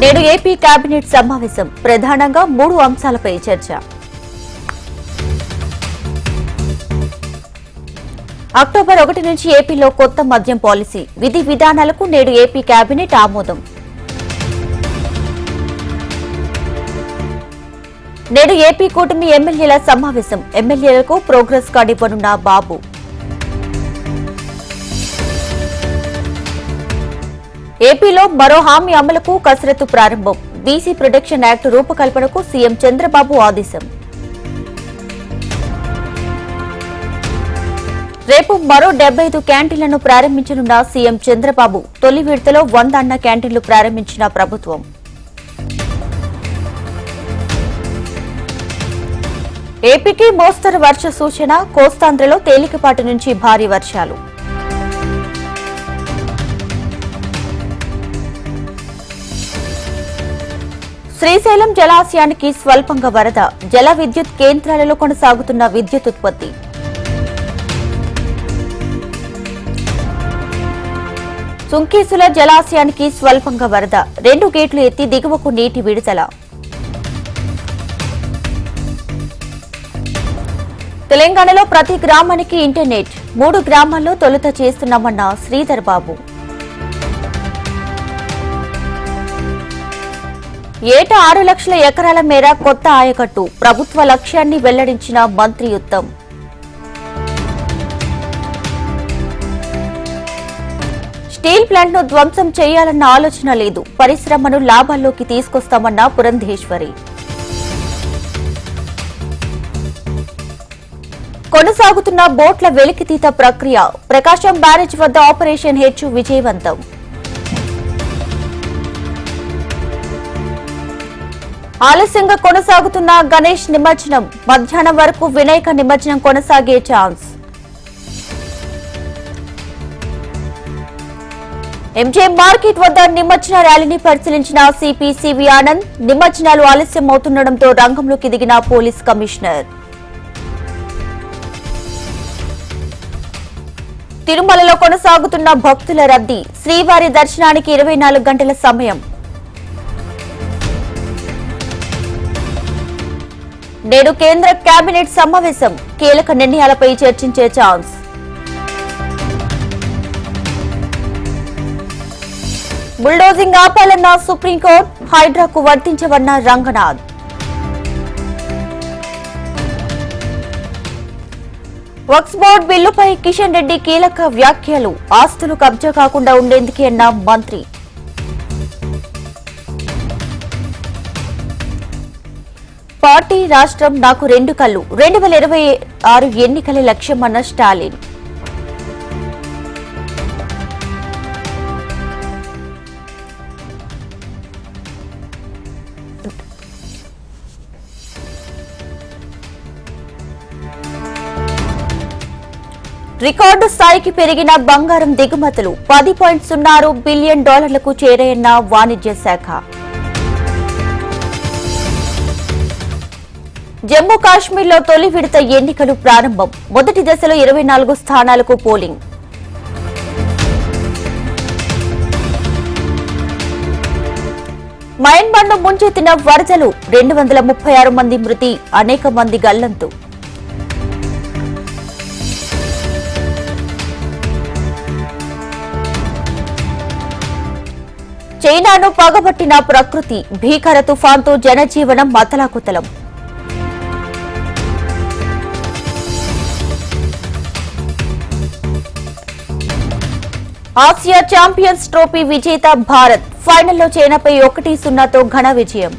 నేడు AP cabinet సమావేశం ప్రధానంగా మూడు అంశాలపై చర్చ. అక్టోబర్ ఒకటి నుంచి ఏపీలో కొత్త మద్యం పాలసీ విధి విధానాలకు నేడు ఏపీ కేబినెట్ ఆమోదం. నేడు ఏపీ కూటమి ఎమ్మెల్యేల సమావేశం ఎమ్మెల్యేలకు ప్రోగ్రెస్ కార్డు ఇవ్వనున్న బాబు. ఏపీలో మరో హామీ అమలుకు కసరత్తు ప్రారంభం. బీసీ ప్రొటెక్షన్ యాక్ట్ రూపకల్పనకు సీఎం చంద్రబాబు ఆదేశం. రేపు మరో డెబ్బై ఐదు క్యాంటీన్లను ప్రారంభించనున్న సీఎం చంద్రబాబు తొలి విడతలో వంద అన్న క్యాంటీన్లు ప్రారంభించిన ప్రభుత్వం. ఏపీకి మోస్తరు వర్ష సూచన కోస్తాంధ్రలో తేలికపాటి నుంచి భారీ వర్షాలు. శ్రీశైలం జలాశయానికి స్వల్పంగా వరద జల విద్యుత్ కేంద్రాలలో కొనసాగుతున్న విద్యుత్ ఉత్పత్తి. సుంకేసుల జలాశయానికి స్వల్పంగా వరద రెండు గేట్లు ఎత్తి దిగువకు నీటి విడుదల. తెలంగాణలో ప్రతి గ్రామానికి ఇంటర్నెట్ మూడు గ్రామాల్లో తొలుత చేస్తున్నామన్న శ్రీధర్ బాబు. ఏటా ఆరు లక్షల ఎకరాల మేర కొత్త ఆయకట్టు. ప్రభుత్వ లక్ష్యాన్ని వెల్లడించిన మంత్రి ఉత్తమ్ స్టీల్ ప్లాంట్ను ధ్వంసం చేయాలన్న ఆలోచన లేదు. పరిశ్రమను లాభాల్లోకి తీసుకొస్తామన్న పురంధేశ్వరి. కొనసాగుతున్న బోట్ల వెలికితీత ప్రక్రియ. ప్రకాశం బ్యారేజ్ వద్ద ఆపరేషన్ హెచ్ విజయవంతం. ఆలస్యంగా కొనసాగుతున్న గణేష్ నిమజ్జనం. మధ్యాహ్నం వరకు వినాయక నిమజ్జనం కొనసాగే ఛాన్స్. ఎంజే మార్కెట్ వద్ద నిమజ్జన ర్యాలీని పరిశీలించిన సిపి సివి ఆనంద్ నిమజ్జనాలు ఆలస్యం అవుతుండటంతో రంగంలోకి దిగిన పోలీస్ కమిషనర్. తిరుమలలో కొనసాగుతున్న భక్తుల రద్దీ. శ్రీవారి దర్శనానికి ఇరవై నాలుగు గంటల సమయం. నేడు కేంద్ర కేబినెట్ సమావేశం కీలక నిర్ణయాలపై చర్చించే ఛాన్స్. బుల్డోజింగ్ ఆపాలన్న సుప్రీంకోర్టు హైడ్రాకు వర్తించవన్న రంగనాథ్. వక్స్ బోర్డు బిల్లుపై కిషన్ రెడ్డి కీలక వ్యాఖ్యలు ఆస్తులు కబ్జా కాకుండా ఉండేందుకే అన్న మంత్రి. పార్టీ రాష్ట్రం నాకు రెండు కళ్ళు. రెండు వేల ఇరవై ఆరు ఎన్నికల లక్ష్యం అన్న స్టాలిన్. రికార్డు స్థాయికి పెరిగిన బంగారం దిగుమతులు పది పాయింట్ సున్నా ఆరు బిలియన్ డాలర్లకు చేరాయన్న వాణిజ్య శాఖ. జమ్మూ కాశ్మీర్లో తొలి విడత ఎన్నికలు ప్రారంభం. మొదటి దశలో ఇరవై నాలుగు స్థానాలకు పోలింగ్. మయన్మార్ను ముంచెత్తిన వరదలు రెండు వందల ముప్పై ఆరు మంది మృతి అనేక మంది గల్లంతు. చైనాను పగబట్టిన ప్రకృతి భీకర తుఫాన్తో జనజీవనం మతలాకుతలం. ఆసియా ఛాంపియన్స్ ట్రోఫీ విజేత భారత్ ఫైనల్లో చైనాపై ఒకటి సున్నాతో ఘన విజయం.